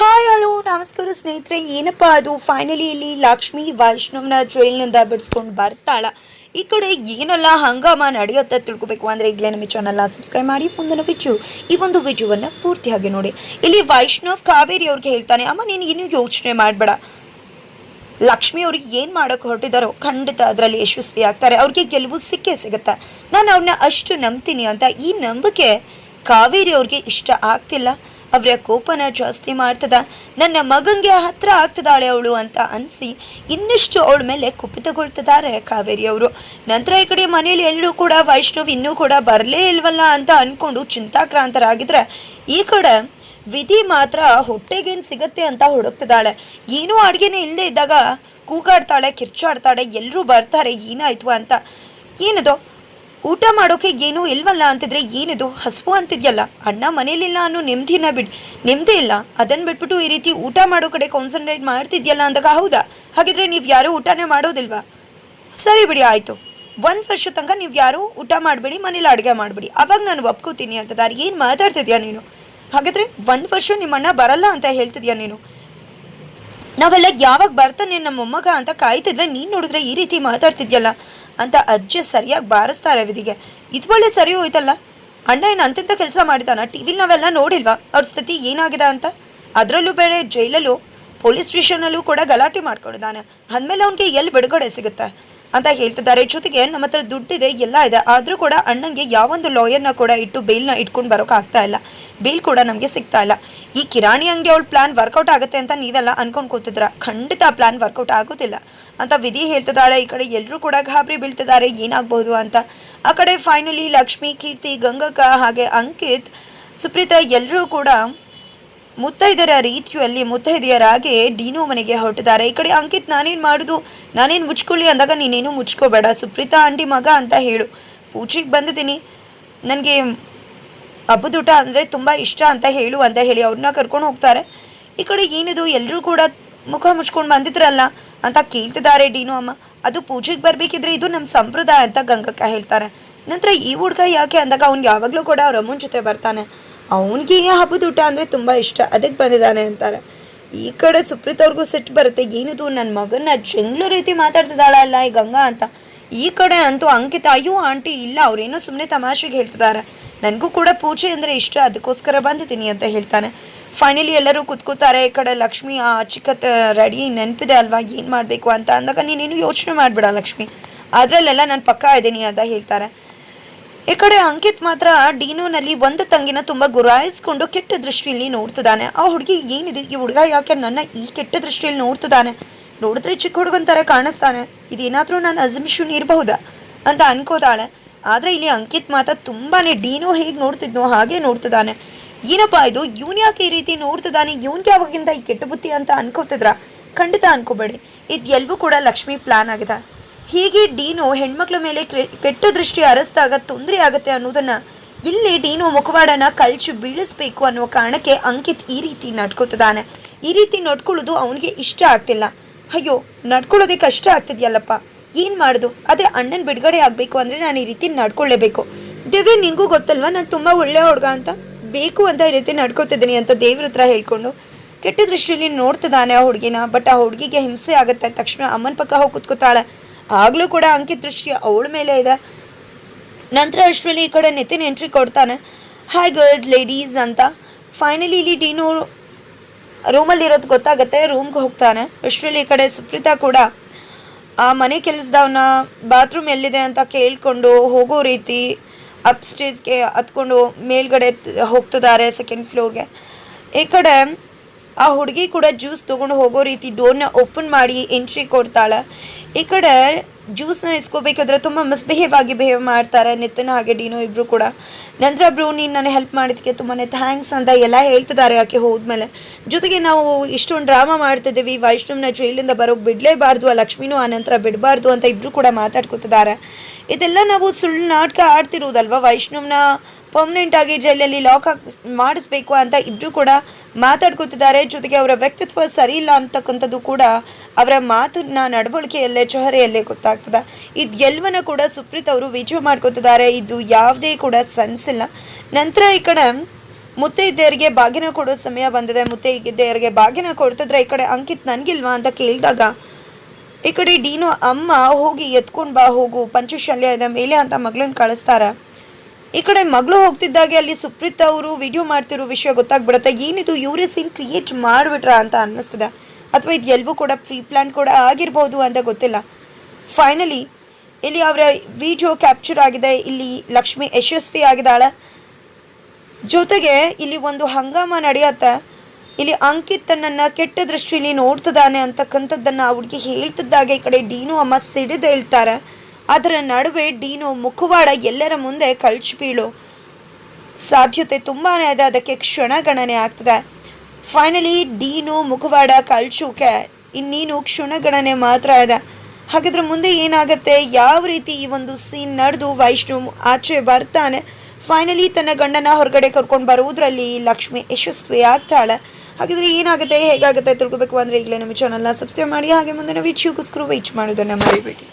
Hi hello ನಮಸ್ಕಾರ ಸ್ನೇಹಿತರೆ. ಏನಪ್ಪ ಅದು? ಫೈನಲಿ ಇಲ್ಲಿ ಲಕ್ಷ್ಮಿ ವೈಷ್ಣವ್ನ ಟ್ರೈಲ್ನಿಂದ ಬಿಡಿಸ್ಕೊಂಡು ಬರ್ತಾಳ. ಈ ಕಡೆ ಏನೆಲ್ಲ ಹಂಗಾಮ ನಡೆಯುತ್ತೆ ತಿಳ್ಕೊಬೇಕು ಅಂದರೆ ಈಗಲೇ ನಮ್ಮ ಚಾನಲ್ನ ಸಬ್ಸ್ಕ್ರೈಬ್ ಮಾಡಿ, ಮುಂದಿನ ವಿಡಿಯೋ ಈ ಒಂದು ವಿಡಿಯೋವನ್ನು ಪೂರ್ತಿಯಾಗಿ ನೋಡಿ. ಇಲ್ಲಿ ವೈಷ್ಣವ್ ಕಾವೇರಿ ಅವ್ರಿಗೆ ಹೇಳ್ತಾನೆ, ಅಮ್ಮ, ನೀನು ಇನ್ನೂ ಯೋಚನೆ ಮಾಡಬೇಡ. ಲಕ್ಷ್ಮಿ ಅವ್ರಿಗೆ ಏನು ಮಾಡೋಕೆ ಹೊರಟಿದ್ದಾರೋ ಖಂಡಿತ ಅದರಲ್ಲಿ ಯಶಸ್ವಿ ಆಗ್ತಾರೆ. ಅವ್ರಿಗೆ ಗೆಲುವು ಸಿಕ್ಕೇ ಸಿಗುತ್ತೆ. ನಾನು ಅವ್ರನ್ನ ಅಷ್ಟು ನಂಬ್ತೀನಿ ಅಂತ ಈ ನಂಬಿಕೆ ಕಾವೇರಿ ಅವ್ರಿಗೆ ಇಷ್ಟ ಆಗ್ತಿಲ್ಲ. ಅವರ ಕೋಪನ ಜಾಸ್ತಿ ಮಾಡ್ತದ. ನನ್ನ ಮಗಂಗೆ ಹತ್ರ ಆಗ್ತದಾಳೆ ಅವಳು ಅಂತ ಅನಿಸಿ ಇನ್ನಷ್ಟು ಅವಳ ಮೇಲೆ ಕುಪಿತಗೊಳ್ತಿದ್ದಾರೆ ಕಾವೇರಿ ಅವರು. ನಂತರ ಈ ಕಡೆ ಮನೆಯಲ್ಲಿ ಎಲ್ಲರೂ ಕೂಡ ವೈಷ್ಣವ್ ಇನ್ನೂ ಕೂಡ ಬರಲೇ ಇಲ್ವಲ್ಲ ಅಂತ ಅಂದ್ಕೊಂಡು ಚಿಂತಾಕ್ರಾಂತರಾಗಿದ್ರೆ ಈ ಕಡೆ ವಿಧಿ ಮಾತ್ರ ಹೊಟ್ಟೆಗೇನು ಸಿಗತ್ತೆ ಅಂತ ಹುಡುಕ್ತಿದ್ದಾಳೆ. ಏನೂ ಅಡುಗೆನೇ ಇಲ್ಲದೆ ಇದ್ದಾಗ ಕೂಗಾಡ್ತಾಳೆ, ಕಿರ್ಚಾಡ್ತಾಳೆ ಎಲ್ಲರೂ ಬರ್ತಾರೆ, ಏನಾಯ್ತು ಅಂತ. ಏನಿದು? ಊಟ ಮಾಡೋಕೆ ಏನೂ ಇಲ್ವಲ್ಲ ಅಂತಿದ್ರೆ ಏನಿದು? ಹಸುವು ಅಂತಿದ್ಯಲ್ಲ. ಅಣ್ಣ ಮನೇಲಿಲ್ಲ ಅನ್ನೋ ನೆಮ್ಮದಿನ ಬಿಡ್ ನೆಮ್ಮದಿ ಇಲ್ಲ. ಅದನ್ನು ಬಿಟ್ಬಿಟ್ಟು ಈ ರೀತಿ ಊಟ ಮಾಡೋ ಕಡೆ ಕಾನ್ಸಂಟ್ರೇಟ್ ಮಾಡ್ತಿದ್ಯಲ್ಲ ಅಂದಾಗ ಹೌದಾ? ಹಾಗಿದ್ರೆ ನೀವು ಯಾರೂ ಊಟನೇ ಮಾಡೋದಿಲ್ವಾ? ಸರಿ ಬಿಡಿ, ಆಯಿತು. ಒಂದು ವರ್ಷ ತನಕ ನೀವು ಯಾರೂ ಊಟ ಮಾಡಬೇಡಿ, ಮನೇಲಿ ಅಡುಗೆ ಮಾಡಬೇಡಿ. ಅವಾಗ ನಾನು ಒಪ್ಕೋತೀನಿ ಅಂತದಾರೆ ಏನು ಮಾತಾಡ್ತಿದ್ಯಾ ನೀನು? ಹಾಗಾದರೆ ಒಂದು ವರ್ಷ ನಿಮ್ಮ ಅಣ್ಣ ಬರಲ್ಲ ಅಂತ ಹೇಳ್ತಿದ್ಯಾ ನೀನು? ನಾವೆಲ್ಲ ಯಾವಾಗ ಬರ್ತಾನೆ ನಮ್ಮ ಮೊಮ್ಮಗ ಅಂತ ಕಾಯ್ತಿದ್ರೆ ನೀನು ನೋಡಿದ್ರೆ ಈ ರೀತಿ ಮಾತಾಡ್ತಿದ್ಯಲ್ಲ ಅಂತ ಅಜ್ಜಿ ಸರಿಯಾಗಿ ಬಾರಿಸ್ತಾರೆ ವಿಧಿಗೆ. ಇದು ಒಳ್ಳೆ ಸರಿ ಹೋಯ್ತಲ್ಲ? ಅಣ್ಣ ಏನು ಅಂತಿಂತ ಕೆಲಸ ಮಾಡಿದಾನ? ಟಿ ವಿಲಿ ನಾವೆಲ್ಲ ನೋಡಿಲ್ವಾ? ಅವ್ರ ಸ್ಥಿತಿ ಏನಾಗಿದೆ ಅಂತ? ಅದರಲ್ಲೂ ಬೇರೆ ಜೈಲಲ್ಲೂ ಪೊಲೀಸ್ ಸ್ಟೇಷನಲ್ಲೂ ಕೂಡ ಗಲಾಟೆ ಮಾಡ್ಕೊಂಡಿದ್ದಾನೆ. ಅಂದಮೇಲೆ ಅವನಿಗೆ ಎಲ್ಲಿ ಬಿಡುಗಡೆ ಸಿಗುತ್ತೆ? ಅಂತ ಹೇಳ್ತಿದ್ದಾರೆ. ಜೊತೆಗೆ ನಮ್ಮ ಹತ್ರ ದುಡ್ಡಿದೆ, ಎಲ್ಲ ಇದೆ. ಆದರೂ ಕೂಡ ಅಣ್ಣಂಗೆ ಯಾವೊಂದು ಲಾಯರ್ನ ಕೂಡ ಇಟ್ಟು ಬೇಲ್ನ ಇಟ್ಕೊಂಡು ಬರೋಕೆ ಇಲ್ಲ. ಬೇಲ್ ಕೂಡ ನಮಗೆ ಸಿಗ್ತಾ ಇಲ್ಲ. ಈ ಕಿರಾಣಿ ಅಂಗಡಿ ಅವಳ ಪ್ಲಾನ್ ವರ್ಕೌಟ್ ಆಗುತ್ತೆ ಅಂತ ನೀವೆಲ್ಲ ಅನ್ಕೊಂಡು ಕೂತಿದ್ರ. ಖಂಡಿತ ಆ ಪ್ಲಾನ್ ವರ್ಕೌಟ್ ಆಗೋದಿಲ್ಲ. ಅಂತ ವಿಧಿ ಹೇಳ್ತಿದ್ದಾಳೆ. ಈ ಕಡೆ ಎಲ್ಲರೂ ಕೂಡ ಗಾಬರಿ ಬೀಳ್ತಿದ್ದಾರೆ. ಏನಾಗ್ಬೋದು ಅಂತ. ಆ ಕಡೆ ಫೈನಲಿ ಲಕ್ಷ್ಮಿ, ಕೀರ್ತಿ, ಗಂಗಕ್ಕ ಹಾಗೆ ಅಂಕಿತ್, ಸುಪ್ರೀತಾ ಎಲ್ಲರೂ ಕೂಡ ಮುತ್ತೈದರ ರೀತಿಯಲ್ಲಿ ಮುತ್ತೈದೆಯರಾಗಿ ಡೀನು ಮನೆಗೆ ಹೊರಟಿದ್ದಾರೆ. ಈ ಕಡೆ ಅಂಕಿತ್, ನಾನೇನು ಮಾಡೋದು? ನಾನೇನು ಮುಚ್ಕೊಳ್ಳಿ ಅಂದಾಗ ನೀನೇನು ಮುಚ್ಕೋಬೇಡ. ಸುಪ್ರೀತಾ ಆಂಟಿ ಮಗ ಅಂತ ಹೇಳು. ಪೂಜೆಗೆ ಬಂದಿದ್ದೀನಿ. ನನಗೆ ಹಬ್ಬದೂಟ ಅಂದರೆ ತುಂಬ ಇಷ್ಟ ಅಂತ ಹೇಳು ಅಂತ ಹೇಳಿ ಅವ್ರನ್ನ ಕರ್ಕೊಂಡು ಹೋಗ್ತಾರೆ. ಈ ಕಡೆ ಏನಿದು? ಎಲ್ಲರೂ ಕೂಡ ಮುಖ ಮುಚ್ಕೊಂಡು ಬಂದಿದ್ರಲ್ಲ ಅಂತ ಕೇಳ್ತಿದ್ದಾರೆ ಡೀನು ಅಮ್ಮ. ಅದು ಪೂಜೆಗೆ ಬರಬೇಕಿದ್ರೆ ಇದು ನಮ್ಮ ಸಂಪ್ರದಾಯ ಅಂತ ಗಂಗಕ್ಕ ಹೇಳ್ತಾರೆ. ನಂತರ ಈ ಹುಡುಗ ಯಾಕೆ ಅಂದಾಗ ಅವ್ನು ಯಾವಾಗಲೂ ಕೂಡ ಅವ್ರ ಅಮ್ಮನ ಜೊತೆ ಬರ್ತಾನೆ. ಅವನಿಗೆ ಹಬ್ಬದ ಊಟ ಅಂದರೆ ತುಂಬ ಇಷ್ಟ, ಅದಕ್ಕೆ ಬಂದಿದ್ದಾನೆ ಅಂತಾರೆ. ಈ ಕಡೆ ಸುಪ್ರೀತ್ ಅವ್ರಿಗೂ ಸಿಟ್ಟು ಬರುತ್ತೆ. ಏನಿದು ನನ್ನ ಮಗನ ಜಂಗ್ಲ ರೀತಿ ಮಾತಾಡ್ತಿದ್ದಾಳಲ್ಲ ಈ ಗಂಗಾ ಅಂತ. ಈ ಕಡೆ ಅಂತೂ ಅಂಕಿತ, ಅಯ್ಯೋ ಆಂಟಿ, ಇಲ್ಲ, ಅವರೇನೋ ಸುಮ್ಮನೆ ತಮಾಷೆಗೆ ಹೇಳ್ತಿದ್ದಾರೆ. ನನಗೂ ಕೂಡ ಪೂಜೆ ಅಂದರೆ ಇಷ್ಟ, ಅದಕ್ಕೋಸ್ಕರ ಬಂದಿದ್ದೀನಿ ಅಂತ ಹೇಳ್ತಾನೆ. ಫೈನಲಿ ಎಲ್ಲರೂ ಕುತ್ಕೋತಾರೆ, ಈ ಕಡೆ ಲಕ್ಷ್ಮಿ, ಆ ಚಿಕ್ಕತ್ತ ರೆಡಿ, ನೆನಪಿದೆ ಅಲ್ವಾ, ಏನು ಮಾಡಬೇಕು ಅಂತ ಅಂದಾಗ ನೀನೇನು ಯೋಚನೆ ಮಾಡಬೇಡ ಲಕ್ಷ್ಮಿ. ಅದರಲ್ಲೆಲ್ಲ ನಾನು ಪಕ್ಕ ಇದ್ದೀನಿ ಅಂತ ಹೇಳ್ತಾರೆ. ಈ ಕಡೆ ಅಂಕಿತ್ ಮಾತ್ರ ಡೀನೋನಲ್ಲಿ ಒಂದು ತಂಗಿನ ತುಂಬ ಗುರಾಯಿಸ್ಕೊಂಡು ಕೆಟ್ಟ ದೃಷ್ಟಿಯಲ್ಲಿ ನೋಡ್ತಿದ್ದಾನೆ. ಆ ಹುಡುಗಿ ಏನಿದೆ? ಈ ಹುಡುಗ ಯಾಕೆ ನನ್ನ ಈ ಕೆಟ್ಟ ದೃಷ್ಟಿಯಲ್ಲಿ ನೋಡ್ತಿದ್ದಾನೆ? ನೋಡಿದ್ರೆ ಚಿಕ್ಕ ಹುಡುಗನ ಥರ ಕಾಣಿಸ್ತಾನೆ. ಇದೇನಾದರೂ ನಾನು ಅಜಮಿಷನ್ ಇರಬಹುದಾ? ಅಂತ ಅನ್ಕೋತಾಳೆ. ಆದರೆ ಇಲ್ಲಿ ಅಂಕಿತ್ ಮಾತ್ರ ತುಂಬಾ ಡೀನೋ ಹೇಗೆ ನೋಡ್ತಿದ್ನೋ ಹಾಗೆ ನೋಡ್ತಿದ್ದಾನೆ. ಏನಪ್ಪ ಇದು? ಇವನ್ ಯಾಕೆ ಈ ರೀತಿ ನೋಡ್ತಿದ್ದಾನೆ? ಇವನ್ಗೆ ಯಾವಾಗಿಂದ ಈ ಕೆಟ್ಟ ಬುತ್ತಿ ಅಂತ ಅನ್ಕೋತಿದ್ರ? ಖಂಡಿತ ಅನ್ಕೋಬೇಡಿ. ಇದು ಎಲ್ಲವೂ ಕೂಡ ಲಕ್ಷ್ಮಿ ಪ್ಲಾನ್ ಆಗಿದೆ. ಹೀಗೆ ಡೀನು ಹೆಣ್ಮಕ್ಳ ಮೇಲೆ ಕೆಟ್ಟ ದೃಷ್ಟಿ ಅರಸ್ತಾಗ ತೊಂದರೆ ಆಗುತ್ತೆ ಅನ್ನೋದನ್ನ ಇಲ್ಲಿ ಡೀನು ಮುಖವಾಡನ ಕಳ್ಚು ಬೀಳಿಸ್ಬೇಕು ಅನ್ನುವ ಕಾರಣಕ್ಕೆ ಅಂಕಿತ್ ಈ ರೀತಿ ನಡ್ಕೋತಿದ್ದಾನೆ. ಈ ರೀತಿ ನಡ್ಕೊಳ್ಳೋದು ಅವನಿಗೆ ಇಷ್ಟ ಆಗ್ತಿಲ್ಲ. ಅಯ್ಯೋ, ನಡ್ಕೊಳ್ಳೋದೇ ಕಷ್ಟ ಆಗ್ತಿದ್ಯಲ್ಲಪ್ಪ. ಏನು ಮಾಡೋದು? ಆದರೆ ಅಣ್ಣನ ಬಿಡುಗಡೆ ಆಗಬೇಕು ಅಂದರೆ ನಾನು ಈ ರೀತಿ ನಡ್ಕೊಳ್ಳೇಬೇಕು. ದೇವ್ರೆ, ನಿನಗೂ ಗೊತ್ತಲ್ವಾ ನಾನು ತುಂಬ ಒಳ್ಳೆಯ ಹುಡುಗ ಅಂತ? ಬೇಕು ಅಂತ ಈ ರೀತಿ ನಡ್ಕೋತಿದ್ದೀನಿ ಅಂತ ದೇವ್ರ ಹತ್ರ ಹೇಳ್ಕೊಂಡು ಕೆಟ್ಟ ದೃಷ್ಟಿಯಲ್ಲಿ ನೋಡ್ತಿದ್ದಾನೆ ಆ ಹುಡುಗಿನ, ಬಟ್ ಆ ಹುಡುಗಿಗೆ ಹಿಂಸೆ ಆಗುತ್ತೆ. ತಕ್ಷಣ ಅಮ್ಮನ ಪಕ್ಕ ಹೋಗಿ ಕುತ್ಕೋತಾಳೆ. ಆಗಲೂ ಕೂಡ ಅಂಕಿತ ದೃಷ್ಟಿ ಅವಳ ಮೇಲೆ ಇದೆ. ನಂತರ ಅಷ್ಟರಲ್ಲಿ ಈ ಕಡೆ ನಿತಿನ್ ಎಂಟ್ರಿ ಕೊಡ್ತಾನೆ. ಹಾಯ್ ಗರ್ಲ್ಸ್ ಲೇಡೀಸ್ ಅಂತ. ಫೈನಲಿ ಇಲ್ಲಿ ಡೀನು ರೂಮಲ್ಲಿರೋದು ಗೊತ್ತಾಗುತ್ತೆ ರೂಮ್ಗೆ ಹೋಗ್ತಾನೆ. ಅಷ್ಟರಲ್ಲಿ ಈ ಕಡೆ ಸುಪ್ರೀತಾ ಕೂಡ, ಆ ಮನೆ ಕೆಲಸದವನ ಬಾತ್ರೂಮ್ ಎಲ್ಲಿದೆ ಅಂತ ಕೇಳಿಕೊಂಡು ಹೋಗೋ ರೀತಿ ಅಪ್ ಸ್ಟೇಜ್ಗೆ ಹತ್ಕೊಂಡು ಮೇಲ್ಗಡೆ ಹೋಗ್ತಿದ್ದಾರೆ ಸೆಕೆಂಡ್ ಫ್ಲೋರ್ಗೆ ಈ ಕಡೆ ಆ ಹುಡುಗಿ ಕೂಡ ಜ್ಯೂಸ್ ತೊಗೊಂಡು ಹೋಗೋ ರೀತಿ ಡೋರ್ನ ಓಪನ್ ಮಾಡಿ ಎಂಟ್ರಿ ಕೊಡ್ತಾಳೆ. ಈ ಕಡೆ ಜ್ಯೂಸ್ನ ಇಸ್ಕೋಬೇಕಾದ್ರೆ ತುಂಬ ಮಿಸ್ಬಿಹೇವ್ ಆಗಿ ಬಿಹೇವ್ ಮಾಡ್ತಾರೆ ನಿತಿನ್ ಹಾಗೆ ಡೀನೋ ಇಬ್ಬರು ಕೂಡ. ನಂತರ ಬ್ರೂ ನೀನು ನನಗೆ ಹೆಲ್ಪ್ ಮಾಡಿದ್ದಕ್ಕೆ ತುಂಬಾ ಥ್ಯಾಂಕ್ಸ್ ಅಂತ ಎಲ್ಲ ಹೇಳ್ತಿದ್ದಾರೆ ಆಕೆ ಹೋದ್ಮೇಲೆ. ಜೊತೆಗೆ ನಾವು ಇಷ್ಟೊಂದು ಡ್ರಾಮಾ ಮಾಡ್ತಿದ್ದೀವಿ. ವೈಷ್ಣವ್ನ ಜೈಲಿಂದ ಬರೋಕ್ಕೆ ಬಿಡಲೇಬಾರ್ದು, ಆ ಲಕ್ಷ್ಮಿನೂ ಆ ನಂತರ ಬಿಡಬಾರ್ದು ಅಂತ ಇಬ್ಬರು ಕೂಡ ಮಾತಾಡ್ಕೊತಿದ್ದಾರೆ. ಇದೆಲ್ಲ ನಾವು ಸುಳ್ಳು ನಾಟಕ ಆಡ್ತಿರೋದಲ್ವಾ ವೈಷ್ಣವ್ನ ಪರ್ಮನೆಂಟ್ ಆಗಿ ಜೈಲಲ್ಲಿ ಲಾಕ್ ಮಾಡಿಸ್ಬೇಕು ಅಂತ ಇಬ್ಬರು ಕೂಡ ಮಾತಾಡ್ಕೊತಿದ್ದಾರೆ. ಜೊತೆಗೆ ಅವರ ವ್ಯಕ್ತಿತ್ವ ಸರಿ ಇಲ್ಲ ಅಂತಕ್ಕಂಥದ್ದು ಕೂಡ ಅವರ ಮಾತನ್ನ ನಡವಳಿಕೆಯಲ್ಲೇ, ಚೊಹರೆಯಲ್ಲೇ ಗೊತ್ತಾಗ್ತದೆ. ಇದು ಎಲ್ಲವನ್ನ ಕೂಡ ಸುಪ್ರೀತ್ ಅವರು ವಿಜಯ ಮಾಡ್ಕೊತಿದ್ದಾರೆ. ಇದು ಯಾವುದೇ ಕೂಡ ಸೆನ್ಸ್ ಇಲ್ಲ. ನಂತರ ಈ ಕಡೆ ಮುತ್ತೈದೆಯರಿಗೆ ಬಾಗಿನ ಕೊಡೋ ಸಮಯ ಬಂದಿದೆ. ಮುತ್ತೈದೆಯರಿಗೆ ಬಾಗಿನ ಕೊಡ್ತಿದ್ರೆ ಈ ಕಡೆ ಅಂಕಿತ್ ನನಗಿಲ್ವಾ ಅಂತ ಕೇಳಿದಾಗ, ಈ ಕಡೆ ಡೀನು ಅಮ್ಮ ಹೋಗಿ ಎತ್ಕೊಂಡು ಬಾ ಹೋಗು, ಪಂಚಶಲ್ಯ ಇದೆ, ಮೇಲೆ ಅಂತ ಮಗಳನ್ನ ಕಳಿಸ್ತಾರೆ. ಈ ಕಡೆ ಮಗಳು ಹೋಗ್ತಿದ್ದಾಗೆ, ಅಲ್ಲಿ ಸುಪ್ರೀತ್ ಅವರು ವಿಡಿಯೋ ಮಾಡ್ತಿರೋ ವಿಷಯ ಗೊತ್ತಾಗ್ಬಿಡುತ್ತೆ. ಏನಿದು, ಇವರೇ ಸೀನ್ ಕ್ರಿಯೇಟ್ ಮಾಡಿಬಿಟ್ರ ಅಂತ ಅನ್ನಿಸ್ತದೆ. ಅಥವಾ ಇದು ಎಲ್ಲವೂ ಕೂಡ ಪ್ರೀ ಪ್ಲಾನ್ ಕೂಡ ಆಗಿರ್ಬೋದು ಅಂತ ಗೊತ್ತಿಲ್ಲ. ಫೈನಲಿ ಇಲ್ಲಿ ಅವರ ವಿಡಿಯೋ ಕ್ಯಾಪ್ಚರ್ ಆಗಿದೆ. ಇಲ್ಲಿ ಲಕ್ಷ್ಮಿ ಯಶಸ್ವಿ ಆಗಿದ್ದಾಳೆ. ಜೊತೆಗೆ ಇಲ್ಲಿ ಒಂದು ಹಂಗಾಮ ನಡೆಯತ್ತೆ. ಇಲ್ಲಿ ಅಂಕಿತ್ ತನ್ನನ್ನು ಕೆಟ್ಟ ದೃಷ್ಟಿಯಲ್ಲಿ ನೋಡ್ತಿದ್ದಾನೆ ಅಂತಕ್ಕಂಥದ್ದನ್ನು ಹುಡುಗಿ ಹೇಳ್ತಿದ್ದಾಗ. ಈ ಕಡೆ ಡೀನು ಅಮ್ಮ ಸಿಡಿದು ಹೇಳ್ತಾರೆ ಅದರ ನಡುವೆ ಡೀನು ಮುಖವಾಡ ಎಲ್ಲರ ಮುಂದೆ ಕಳ್ಚಿ ಬೀಳು. ಸಾಧ್ಯತೆ ತುಂಬಾ ಇದೆ, ಅದಕ್ಕೆ ಕ್ಷಣಗಣನೆ ಆಗ್ತದೆ. ಫೈನಲಿ ಡೀನು ಮುಖವಾಡ ಕಳ್ಚುಕೆ. ಇನ್ನೇನು ಕ್ಷಣಗಣನೆ ಮಾತ್ರ ಇದೆ. ಹಾಗಾದ್ರೆ ಮುಂದೆ ಏನಾಗುತ್ತೆ? ಯಾವ ರೀತಿ ಈ ಒಂದು ಸೀನ್ ನಡೆದು ವೈಷ್ಣವ್ ಆಚೆ ಬರ್ತಾನೆ? ಫೈನಲಿ ತನ್ನ ಗಂಡನ ಹೊರಗಡೆ ಕರ್ಕೊಂಡು ಬರುವುದರಲ್ಲಿ ಲಕ್ಷ್ಮಿ ಯಶಸ್ವಿ ಆಗ್ತಾಳೆ. ಹಾಗಿದ್ರೆ ಏನಾಗುತ್ತೆ? ಹೇಗಾಗುತ್ತೆ ತಿಳ್ಕೊಬೇಕು ಅಂದರೆ ಈಗಲೇ ನಮ್ಮ ಚಾನಲ್ನ ಸಬ್ಸ್ಕ್ರೈಬ್ ಮಾಡಿ. ಹಾಗೆ ಮುಂದಿನ ಇಚ್ಛೆಗೋಸ್ಕರ ವೇಚ್ ಮಾಡೋದನ್ನು ಮರಿಬೇಡಿ.